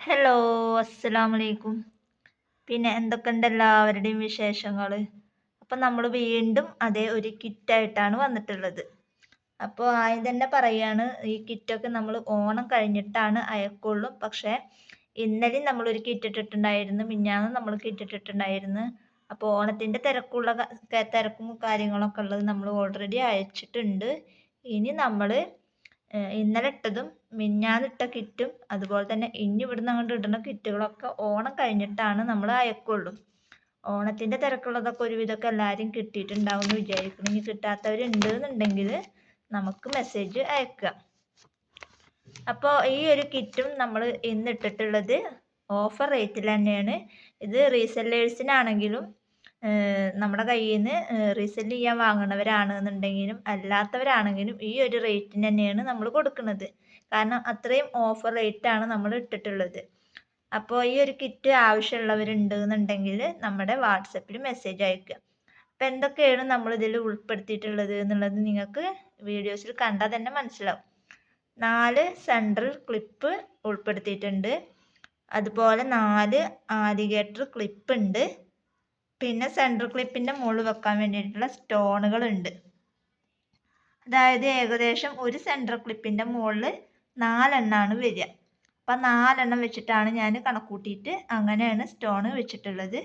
Hello അസ്സലാമു അലൈക്കും പിന്നെ എന്തൊക്കെയുണ്ട് എല്ലാവരുടെയും വിശേഷങ്ങൾ അപ്പം നമ്മൾ വീണ്ടും അതേ ഒരു കിറ്റായിട്ടാണ് വന്നിട്ടുള്ളത്. അപ്പോൾ ആദ്യം തന്നെ പറയാണ് ഈ കിറ്റൊക്കെ നമ്മൾ ഓണം കഴിഞ്ഞിട്ടാണ് അയക്കുള്ളൂ. പക്ഷേ ഇന്നലെയും നമ്മളൊരു കിറ്റ് ഇട്ടിട്ടുണ്ടായിരുന്നു മിഞ്ഞാന്ന് നമ്മൾ കിറ്റ് ഇട്ടിട്ടുണ്ടായിരുന്നു അപ്പോൾ ഓണത്തിന്റെ തിരക്കുള്ള തിരക്കും കാര്യങ്ങളൊക്കെ ഉള്ളത് നമ്മൾ ഓൾറെഡി അയച്ചിട്ടുണ്ട്. ഇനി നമ്മൾ ഇന്നലെ ഇട്ടതും മിഞ്ഞാന്നിട്ട കിറ്റും അതുപോലെ തന്നെ ഇനി ഇവിടുന്ന് അങ്ങോട്ട് ഇടുന്ന കിറ്റുകളൊക്കെ ഓണം കഴിഞ്ഞിട്ടാണ് നമ്മൾ അയക്കുള്ളൂ. ഓണത്തിന്റെ തിരക്കുള്ളതൊക്കെ ഒരുവിധമൊക്കെ എല്ലാവരും കിട്ടിയിട്ടുണ്ടാവും എന്ന് വിചാരിക്കുന്നു. ഇനി കിട്ടാത്തവരുണ്ട് എന്നുണ്ടെങ്കിൽ നമുക്ക് മെസ്സേജ് അയക്കുക. അപ്പോൾ ഈ ഒരു കിറ്റും നമ്മൾ ഇന്ന് ഇട്ടിട്ടുള്ളത് ഓഫർ റേറ്റിൽ തന്നെയാണ്. ഇത് റീസെല്ലേഴ്സിനാണെങ്കിലും നമ്മുടെ കയ്യിൽ നിന്ന് റീസെൽ ചെയ്യാൻ വാങ്ങുന്നവരാണ് എന്നുണ്ടെങ്കിലും അല്ലാത്തവരാണെങ്കിലും ഈ ഒരു റേറ്റിന് തന്നെയാണ് നമ്മൾ കൊടുക്കുന്നത്. കാരണം അത്രയും ഓഫർ റേറ്റാണ് നമ്മൾ ഇട്ടിട്ടുള്ളത്. അപ്പോൾ ഈ ഒരു കിറ്റ് ആവശ്യമുള്ളവരുണ്ട് എന്നുണ്ടെങ്കിൽ നമ്മുടെ വാട്സപ്പിൽ മെസ്സേജ് അയക്കുക. അപ്പോൾ എന്തൊക്കെയാണ് നമ്മൾ ഇതിൽ ഉൾപ്പെടുത്തിയിട്ടുള്ളത് എന്നുള്ളത് നിങ്ങൾക്ക് വീഡിയോസിൽ കണ്ടാൽ തന്നെ മനസ്സിലാവും. നാല് സെൻട്രൽ ക്ലിപ്പ് ഉൾപ്പെടുത്തിയിട്ടുണ്ട്. അതുപോലെ നാല് ആലിഗേറ്റർ ക്ലിപ്പ് ഉണ്ട്. പിന്നെ സെൻട്രൽ ക്ലിപ്പിന്റെ മുകളിൽ വെക്കാൻ വേണ്ടിയിട്ടുള്ള സ്റ്റോണുകൾ ഉണ്ട് അതായത് ഏകദേശം ഒരു സെൻട്രൽ ക്ലിപ്പിന്റെ മുകളിൽ നാലെണ്ണമാണ് വരിക. അപ്പം നാലെണ്ണം വെച്ചിട്ടാണ് ഞാൻ കണക്കൂട്ടിയിട്ട് അങ്ങനെയാണ് സ്റ്റോൺ വെച്ചിട്ടുള്ളത്.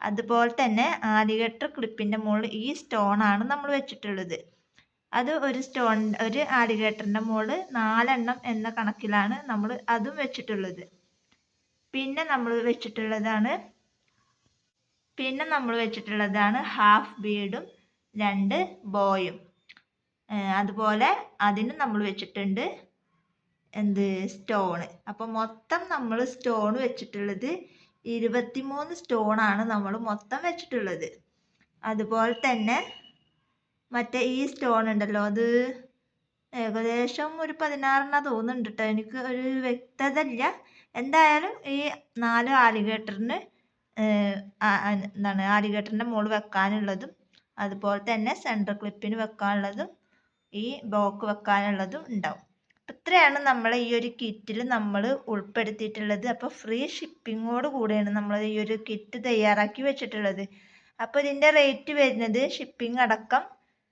അതുപോലെ തന്നെ ആലിഗട്ടർ ക്ലിപ്പിന്റെ മുകളിൽ ഈ സ്റ്റോണാണ് നമ്മൾ വെച്ചിട്ടുള്ളത്. അത് ഒരു സ്റ്റോൺ ഒരു ആലിഗേറ്ററിന്റെ മുകളിൽ നാലെണ്ണം എന്ന കണക്കിലാണ് നമ്മൾ അതും വെച്ചിട്ടുള്ളത്. പിന്നെ നമ്മൾ വെച്ചിട്ടുള്ളതാണ് പിന്നെ നമ്മൾ വെച്ചിട്ടുള്ളതാണ് ഹാഫ് ബീഡും രണ്ട് ബോയും അതുപോലെ അതിന് നമ്മൾ വെച്ചിട്ടുണ്ട് എന്ത് സ്റ്റോണ് അപ്പോൾ മൊത്തം നമ്മൾ സ്റ്റോൺ വെച്ചിട്ടുള്ളത് ഇരുപത്തിമൂന്ന് സ്റ്റോണാണ് നമ്മൾ മൊത്തം വെച്ചിട്ടുള്ളത്. അതുപോലെ തന്നെ മറ്റേ ഈ സ്റ്റോൺ ഉണ്ടല്ലോ അത് ഏകദേശം ഒരു പതിനാറെണ്ണം തോന്നുന്നുണ്ട് കേട്ടോ എനിക്ക് ഒരു വ്യക്തത ഇല്ല എന്തായാലും ഈ നാല് ആലിഗേറ്ററിന് എന്താണ് ആലിഗേറ്ററിന്റെ മുകളിൽ വെക്കാനുള്ളതും അതുപോലെ തന്നെ സെന്റർ ക്ലിപ്പിന് വെക്കാനുള്ളതും ഈ ബ്ലോക്ക് വെക്കാനുള്ളതും ഉണ്ടാവും. ഇത്രയാണ് നമ്മൾ ഈ ഒരു കിറ്റിൽ നമ്മൾ ഉൾപ്പെടുത്തിയിട്ടുള്ളത്. അപ്പോൾ ഫ്രീ ഷിപ്പിങ്ങോട് കൂടെയാണ് നമ്മൾ ഈ ഒരു കിറ്റ് തയ്യാറാക്കി വെച്ചിട്ടുള്ളത്. അപ്പോൾ ഇതിന്റെ റേറ്റ് വരുന്നത് ഷിപ്പിംഗ് അടക്കം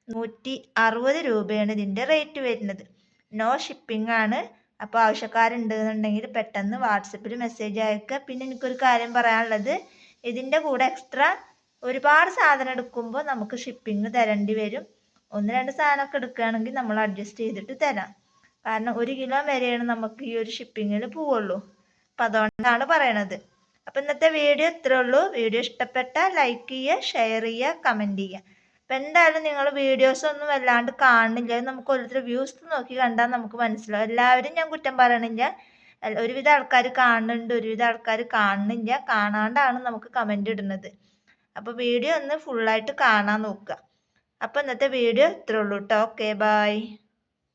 നൂറ്റി അറുപത് രൂപയാണ് ഇതിന്റെ റേറ്റ് വരുന്നത്. നോ ഷിപ്പിംഗ് ആണ് അപ്പോൾ ആവശ്യക്കാരുണ്ട് എന്നുണ്ടെങ്കിൽ പെട്ടെന്ന് വാട്സപ്പിൽ മെസ്സേജ് അയക്കുക. പിന്നെ എനിക്കൊരു കാര്യം പറയാനുള്ളത് ഇതിന്റെ കൂടെ എക്സ്ട്രാ ഒരുപാട് സാധനം എടുക്കുമ്പോൾ നമുക്ക് ഷിപ്പിംഗ് തരേണ്ടി വരും. ഒന്ന് രണ്ട് സാധനമൊക്കെ എടുക്കുകയാണെങ്കിൽ നമ്മൾ അഡ്ജസ്റ്റ് ചെയ്തിട്ട് തരാം. കാരണം ഒരു കിലോ വരെയാണ് നമുക്ക് ഈ ഒരു ഷിപ്പിങ്ങിൽ പോവുള്ളൂ. അപ്പം അതുകൊണ്ടാണ് പറയണത്. അപ്പം ഇന്നത്തെ വീഡിയോ ഇത്രേ ഉള്ളൂ. വീഡിയോ ഇഷ്ടപ്പെട്ടാൽ ലൈക്ക് ചെയ്യുക ഷെയർ ചെയ്യുക കമന്റ് ചെയ്യുക. അപ്പം എന്തായാലും നിങ്ങൾ വീഡിയോസ് ഒന്നും വല്ലാണ്ട് കാണുന്നില്ല. നമുക്ക് ഓരോരുത്തർ വ്യൂസ് നോക്കി കണ്ടാൽ നമുക്ക് മനസ്സിലാവും. എല്ലാവരും ഞാൻ കുറ്റം പറയണില്ല. ഒരുവിധ ആൾക്കാർ കാണുന്നുണ്ട് ഒരുവിധ ആൾക്കാർ കാണുന്നില്ല. കാണാണ്ടാണ് നമുക്ക് കമന്റ് ഇടുന്നത്. അപ്പോൾ വീഡിയോ ഒന്ന് ഫുള്ളായിട്ട് കാണാൻ നോക്കുക. അപ്പോൾ ഇന്നത്തെ വീഡിയോ ഇത്രേ ഉള്ളൂ കേട്ടോ ഓക്കെ ബായ്